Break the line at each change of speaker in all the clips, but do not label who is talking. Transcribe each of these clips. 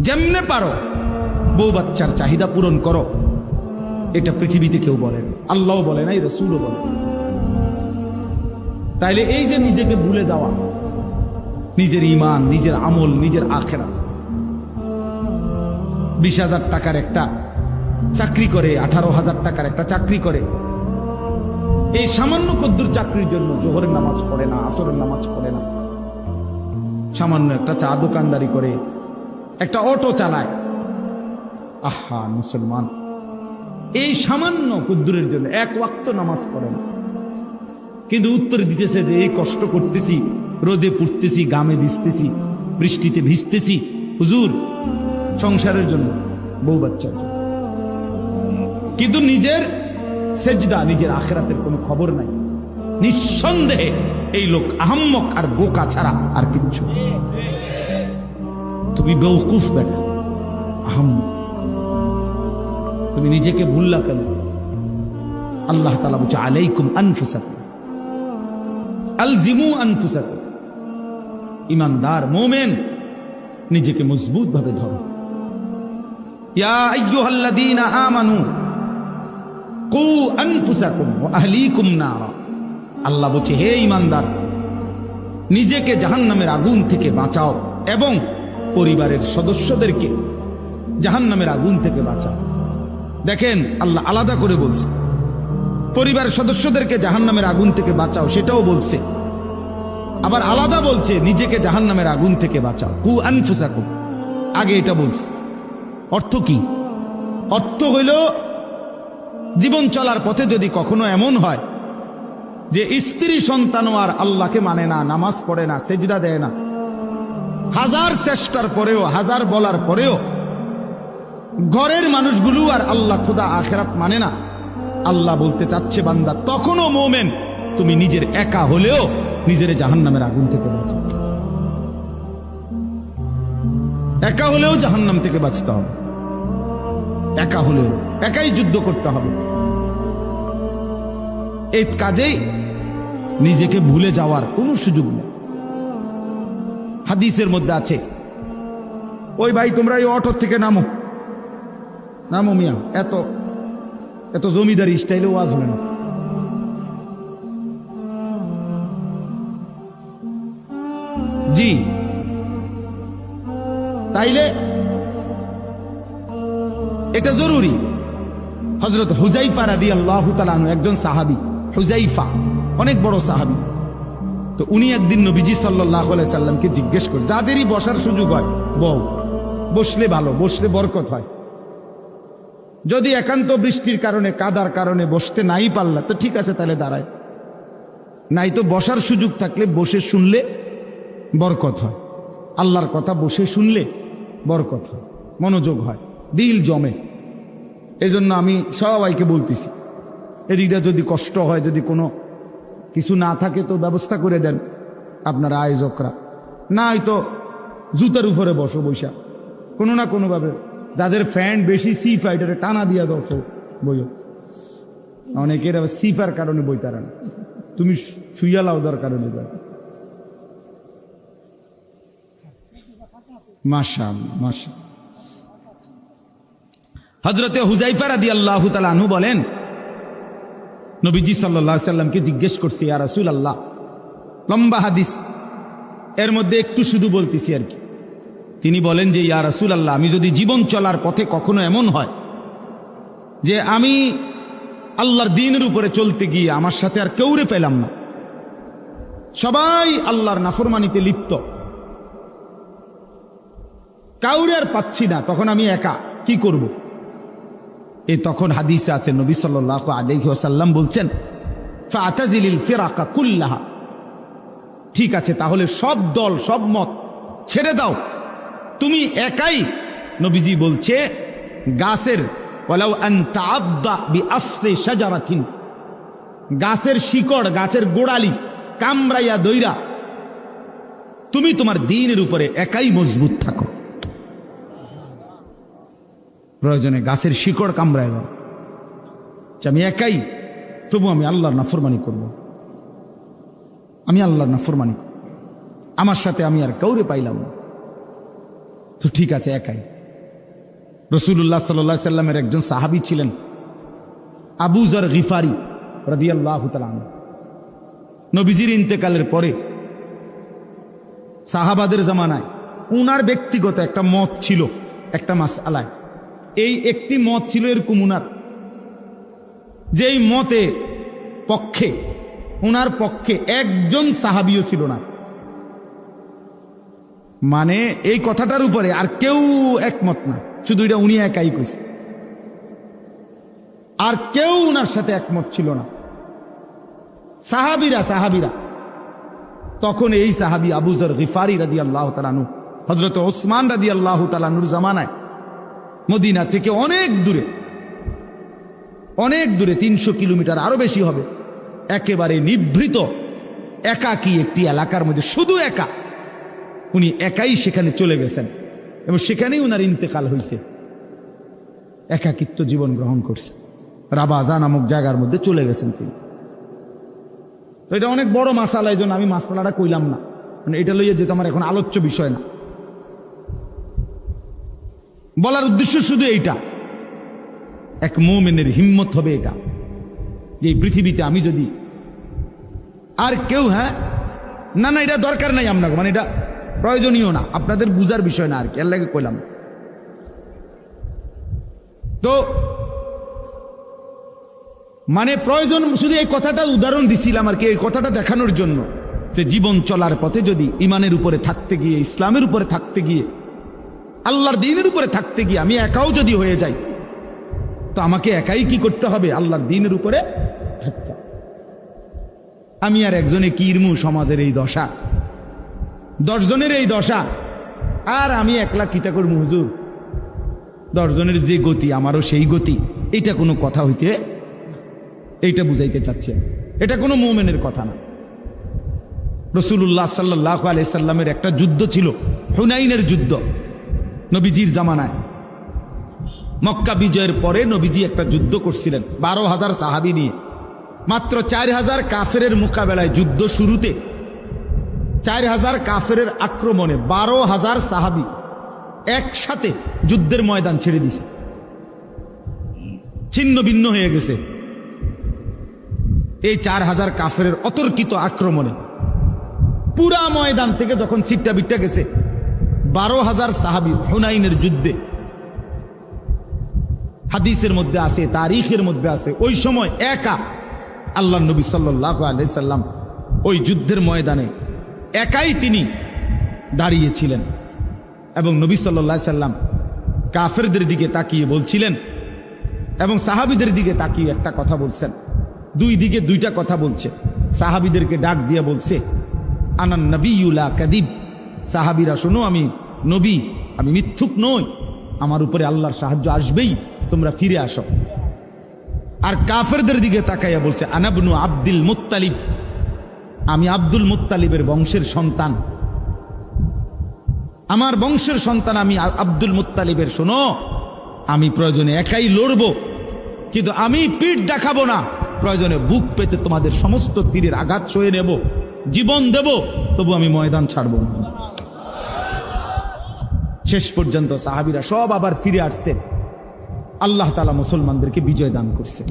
যেমনে পারো। বউ বাচ্চার চাহিদা পূরণ করো। এটা পৃথিবীতে কেউ বলে না। আল্লাহ বলে না নাই রসুলও বলে তাইলে এই যে নিজেকে ভুলে যাওয়া, নিজের ইমান নিজের আমল, নিজের আখেরা। বিশ হাজার টাকার একটা চাকরি করে, আঠারো হাজার টাকার একটা চাকরি করে। এই সামান্য কদ্দুর চাকরির জন্য জোহরের নামাজ পড়ে না, আসরের নামাজ পড়ে না। সামান্য একটা চা দোকানদারি করে একটা অটো চালায়। আহা, মুসলমান। এই সামান্য কুদ্দুরের জন্য এক ওয়াক্ত নামাজ পড়েন। কিন্তু উত্তর দিতেছে যে, এই কষ্ট করতেছি, রোদে পুড়তেছি গামে ভিজতেছি, বৃষ্টিতে ভিজতেছি। হুজুর, সংসারের জন্য, বউ বাচ্চার জন্য। কিন্তু নিজের সেজদা, নিজের আখেরাতের কোনো খবর নাই। নিঃসন্দেহে এই লোক আহম্মক আর বোকা ছাড়া আর কিচ্ছু। তুমি বেউকুফ বেটা। আহম্মক তুমি নিজেকে ভুললা কেন? আল্লাহ তালা বলছে, আলাইকুম আনফুসাকুম। আলজিমু আনফুসাকুম। ইমানদার মোমেন, নিজেকে মজবুত ভাবে ধরো। ইয়া আইয়ুহাল্লাযীনা আমানু, কু আনফুসাকুম ওয়া আহলিকুম আল্লাহ বলছে, হে ইমানদার, নিজেকে জাহান্নামের আগুন থেকে বাঁচাও এবং পরিবারের সদস্যদেরকে জাহান্নামের আগুন থেকে বাঁচাও। দেখেন, আল্লাহ আলাদা করে বলছে, পরিবারের সদস্যদেরকে জাহান্নামের আগুন থেকে বাঁচাও, সেটাও বলছে। আবার আলাদা বলছে, নিজেকে জাহান্নামের আগুন থেকে বাঁচাও। কু আনফুসাকুম। আগে এটা বলছে। অর্থ কি? অর্থ হইল, জীবন চলার পথে যদি কখনো এমন হয় যে স্ত্রী সন্তানও আর আল্লাহকে মানে না, নামাজ পড়ে না, সেজদা দেয় না হাজার চেষ্টার পরেও, হাজার বলার পরেও ঘরের মানুষগুলো আর আল্লাহ খুদা আখেরাত মানে না। আল্লাহ বলতে চাচ্ছে বান্দা, তখনও মোমেন, তুমি নিজের একা হলেও নিজের জাহান্নামের আগুন থেকে বাঁচাও একা হলেও জাহান্নাম থেকে বাঁচতে হবে। একা হলেও, একাই যুদ্ধ করতে হবে। এই কাজেই নিজেকে ভুলে যাওয়ার কোনো সুযোগ নেই। হাদিসের মধ্যে আছে। ওই ভাই, তোমরা এই অটোর থেকে নামো। নামো মিয়া, এত এত জমিদারি স্টাইলে ওয়াজ হলো না। জি। তাইলে এটা জরুরি। হজরত হুজাইফা রাদি আল্লাহ একজন সাহাবি হুজাইফা অনেক বড় সাহাবি। তো উনি একদিন নবীজি সাল্লাহ সাল্লামকে জিজ্ঞেস করে, যাদেরই বসার সুযোগ হয়, বউ, বসলে ভালো, বসলে বরকত হয়। যদি একান্ত বৃষ্টির কারণে, কাদার কারণে বসতে নাই পারলা, তো ঠিক আছে, তাহলে দাঁড়ায়। নাই তো বসার সুযোগ থাকলে বসে শুনলে বরকত হয়। আল্লাহর কথা বসে শুনলে বরকত হয়, মনোযোগ হয়, দিল জমে। এজন্য আমি সবাইকে বলতেছি, এদিক দিয়ে যদি কষ্ট হয়, যদি কোনো কিছু না থাকে তো ব্যবস্থা করে দেন আপনারা আয়োজকরা। না হয়তো জুতার উপরে বসো বৈশা। কোনো না কোনোভাবে যাদের ফ্যান বেশি সি ফাইটারে টানা দিয়া দর্শো বইও। অনেকের আবার সিফার কারণে বই তারা না। তুমি শুইয়া লাও দরকার কারণে মাশা মাশা হজরতে হুজাইফা রাদি আল্লাহ আনহু বলেন নবীজি সাল্লাহ সাল্লামকে জিজ্ঞেস করছি আর রাসুল আল্লাহ লম্বা হাদিস। এর মধ্যে একটু শুধু বলতেছি আর কি। তিনি বলেন যে, ইয়া রাসুল আল্লাহ আমি যদি জীবন চলার পথে কখনো এমন হয় যে আমি আল্লাহর দিনের উপরে চলতে গিয়ে আমার সাথে আর কেউরে পেলাম না। সবাই আল্লাহর নাফরমানিতে লিপ্ত। কাউরে আর পাচ্ছি না, তখন আমি একা, কি করব। এই তখন হাদিসে আছে, নবী সাল্লাহ আলহি আসাল্লাম বলছেন, ফাতাজিলিল ফেরাকা কুল্লাহা। ঠিক আছে, তাহলে সব দল, সব মত ছেড়ে দাও। তুমি একাই, নবীজি বলছে, গাছের গাছের শিকড়, গাছের গোড়ালি কামড়াইয়া দইরা, তুমি তোমার দিনের উপরে একাই মজবুত থাকো। প্রয়োজনে গাছের শিকড় কামড়ায় দাও যে আমি একাই, তবু আমি আল্লাহর নাফরমানি করব। আমি আল্লাহর নাফরমানি করব। আমার সাথে আমি আর কাউরে পাইলাম না। তো ঠিক আছে, একাই। রসুল্লাহ সাল্লা সাল্লামের একজন সাহাবি ছিলেন আবুজর গিফারি তাআলা আনহু। নবীজির ইন্তেকালের পরে সাহাবাদের জামানায় উনার ব্যক্তিগত একটা মত ছিল, একটা মাসালায় এই একটি মত ছিল এরকম উনার যেই মতে পক্ষে, উনার পক্ষে একজন সাহাবিও ছিল না। মানে এই কথাটার উপরে আর কেউ একমত না। শুধু এটা উনি একাই কইছে। আর কেউ উনার সাথে একমত ছিল না। সাহাবিরা সাহাবিরা। তখন এই সাহাবি আবুজর গিফারি রাদি আল্লাহ তালানু হজরত ওসমান রাদি আল্লাহ তালানুর জামানায় মদিনা থেকে অনেক দূরে অনেক দূরে, তিনশো কিলোমিটার, আরও বেশি হবে। একেবারে নিভৃত, একাকী একটি এলাকার মধ্যে, শুধু একা। উনি একাই সেখানে চলে গেছেন। এবং সেখানেই উনার ইন্তেকাল হয়েছে একাকিত্ব জীবন গ্রহণ করছে। রাবাজা নামক জায়গার মধ্যে চলে গেছেন তিনি। তো এটা অনেক বড় মাসালা এই জন্য আমি মাসালাটা কইলাম না। মানে এটা লইয়া যেহেতু আমার এখন আলোচ্য বিষয় না। বলার উদ্দেশ্য শুধু এইটা। এক মোমেনের হিম্মত হবে এটা, যে পৃথিবীতে আমি যদি আর কেউ হ্যাঁ? না না, এটা দরকার নাই আপনাকে মানে এটা প্রয়োজনীয় না, আপনাদের বুঝার বিষয় না আর কি, আল্লাহকে কইলাম। তো মানে প্রয়োজন, শুধু এই কথাটা উদাহরণ দিছিলাম আর কি, এই কথাটা দেখানোর জন্য, যে জীবন চলার পথে যদি ইমানের উপরে থাকতে গিয়ে, ইসলামের উপরে থাকতে গিয়ে আল্লাহর দিনের উপরে থাকতে গিয়ে আমি একাও যদি হয়ে যাই, তো আমাকে একাই কি করতে হবে? আল্লাহর দিনের উপরে থাকতে আমি আর একজনে কিরমু সমাজের এই দশা? দশজনের এই দশা? আর আমি একলা কিতা করব হুজুর? দশজনের যে গতি, আমারও সেই গতি। এটা কোনো কথা হইতে এইটা বুঝাইতে চাচ্ছে এটা কোনো মোমেনের কথা না। রসুল্লাহ সাল্লাহ আলাইসাল্লামের একটা যুদ্ধ ছিল, হুনাইনের যুদ্ধ। নবীজির জামানায়। মক্কা বিজয়ের পরে নবীজি একটা যুদ্ধ করছিলেন, বারো হাজার সাহাবি নিয়ে। মাত্র চার হাজার কাফেরের মোকাবেলায় যুদ্ধ শুরুতে, চার হাজার কাফের আক্রমণে বারো হাজার সাহাবি একসাথে যুদ্ধের ময়দান ছেড়ে দিছে। ছিন্ন ভিন্ন হয়ে গেছে। এই চার হাজার কাফেরের অতর্কিত আক্রমণে পুরা ময়দান থেকে যখন সিটটা বিটটা গেছে বারো হাজার সাহাবি হুনাইনের যুদ্ধে। হাদিসের মধ্যে আছে, তারিখের মধ্যে আছে। ওই সময় একা আল্লাহ নবী আলাইসাল্লাম ওই যুদ্ধের ময়দানে একাই তিনি দাঁড়িয়েছিলেন এবং নবী সাল্লাহ সাল্লাম কাফেরদের দিকে তাকিয়ে বলছিলেন এবং সাহাবিদের দিকে তাকিয়ে একটা কথা বলছেন। দুই দিকে দুইটা কথা বলছে। সাহাবিদেরকে ডাক দিয়ে বলছে, আনান নবীলা কাদিব। সাহাবিরা, শোনো, আমি নবী, আমি মিথ্যুক নই। আমার উপরে আল্লাহর সাহায্য আসবেই, তোমরা ফিরে আসো। আর কাফেরদের দিকে তাকাইয়া বলছে আনাবনু আব্দুল মুত্তালিব। আমি আব্দুল মুত্তালিবের বংশের সন্তান। আমার বংশের সন্তান আমি আব্দুল মুত্তালিবের, শোনো। আমি প্রয়োজনে একাই লড়ব, কিন্তু আমি পিঠ দেখাবো না। প্রয়োজনে বুক পেতে তোমাদের সমস্ত তীরের আঘাত সয়ে নেব, জীবন দেব, তবু আমি ময়দান ছাড়ব না। শেষ পর্যন্ত সাহাবিরা সব আবার ফিরে আসছে আল্লাহ তালা মুসলমানদেরকে বিজয় দান করছে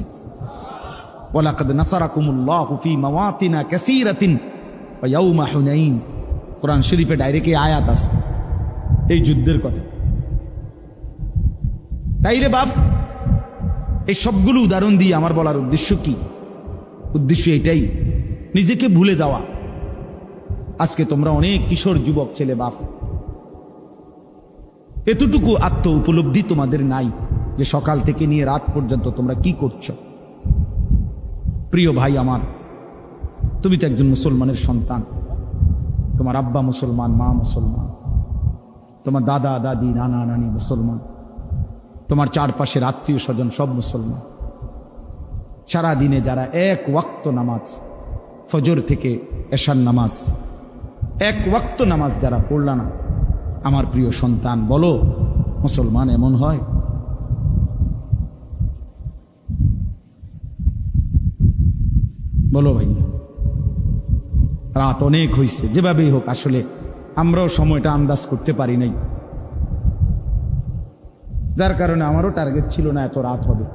ওয়ালাকাদ নাসারাকুমুল্লাহু ফি মাওয়াতিনা কাসীরাতিন ওয়া ইয়াউমা কোরআন শরীফে ডাইরেক্ট এই আয়াত আছে। এই যুদ্ধের কথা। তাই রে বাপ, এই সবগুলো উদাহরণ দিয়ে আমার বলার উদ্দেশ্য কি? উদ্দেশ্য এটাই, নিজেকে ভুলে যাওয়া। আজকে তোমরা অনেক কিশোর যুবক ছেলে বাপ এতটুকু আত্ম উপলব্ধি তোমাদের নাই যে সকাল থেকে নিয়ে রাত পর্যন্ত তোমরা কি করছ? প্রিয় ভাই আমার, তুমি তো একজন মুসলমানের সন্তান। তোমার আব্বা মুসলমান, মা মুসলমান। তোমার দাদা, দাদি, নানা, নানি মুসলমান। তোমার চারপাশের আত্মীয় স্বজন সব মুসলমান। সারা দিনে যারা এক ওয়াক্ত নামাজ, ফজর থেকে এশার নামাজ, এক ওয়াক্ত নামাজ যারা পড়লা না আমার প্রিয় সন্তান, বলো, মুসলমান এমন হয়? বলো ভাইয়া রাত অনেক হয়েছে যেভাবেই হোক আসলে আমরাও সময়টা আন্দাজ করতে পারি নাই। যার কারণে আমারও টার্গেট ছিল না এত রাত হবে।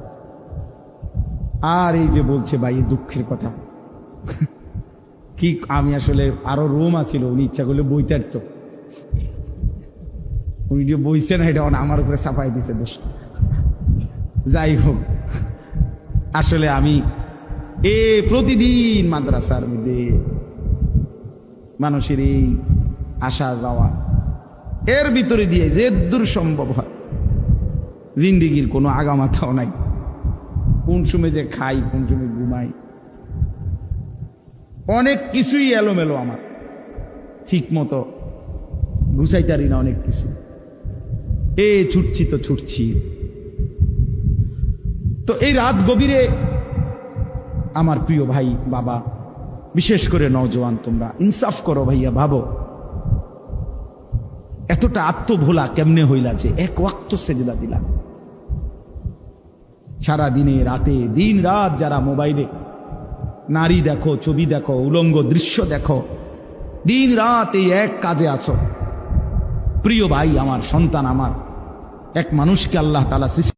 আর এই যে বলছে ভাই দুঃখের কথা, কি আমি আসলে আরও রুম আছিল, উনি ইচ্ছা করলে বইতে যে বইছে না, এটা আমার উপরে চাপাই দিছে দোষ যাই হোক, আসলে আমি এ প্রতিদিন মাদ্রাসার মধ্যে মানুষের এই আসা যাওয়া, এর ভিতরে দিয়ে যে দূর সম্ভব হয়, জিন্দিগির কোনো আগামাথাও নাই। কোন সময় যে খাই, কোন সময় ঘুমাই, অনেক কিছুই এলোমেলো আমার। ঠিক মতো গুছাইতারি না অনেক কিছু। এ ছুটছি তো ছুটছি। তো এই রাত গভীরে আমার প্রিয় ভাই, বাবা, বিশেষ করে নওজোয়ান, তোমরা ইনসাফ করো ভাইয়া, ভাবো। এতটা আত্মভোলা কেমনে হইলা যে এক ওয়াক্ত সেজদা দিলাম। সারা দিনে রাতে, দিন রাত যারা মোবাইলে নারী দেখো, ছবি দেখো, উলঙ্গ দৃশ্য দেখো, দিন রাত এই এক কাজে আছো। প্রিয় ভাই, আমার সন্তান আমার এক মানুষকে আল্লাহ তালা সৃষ্টি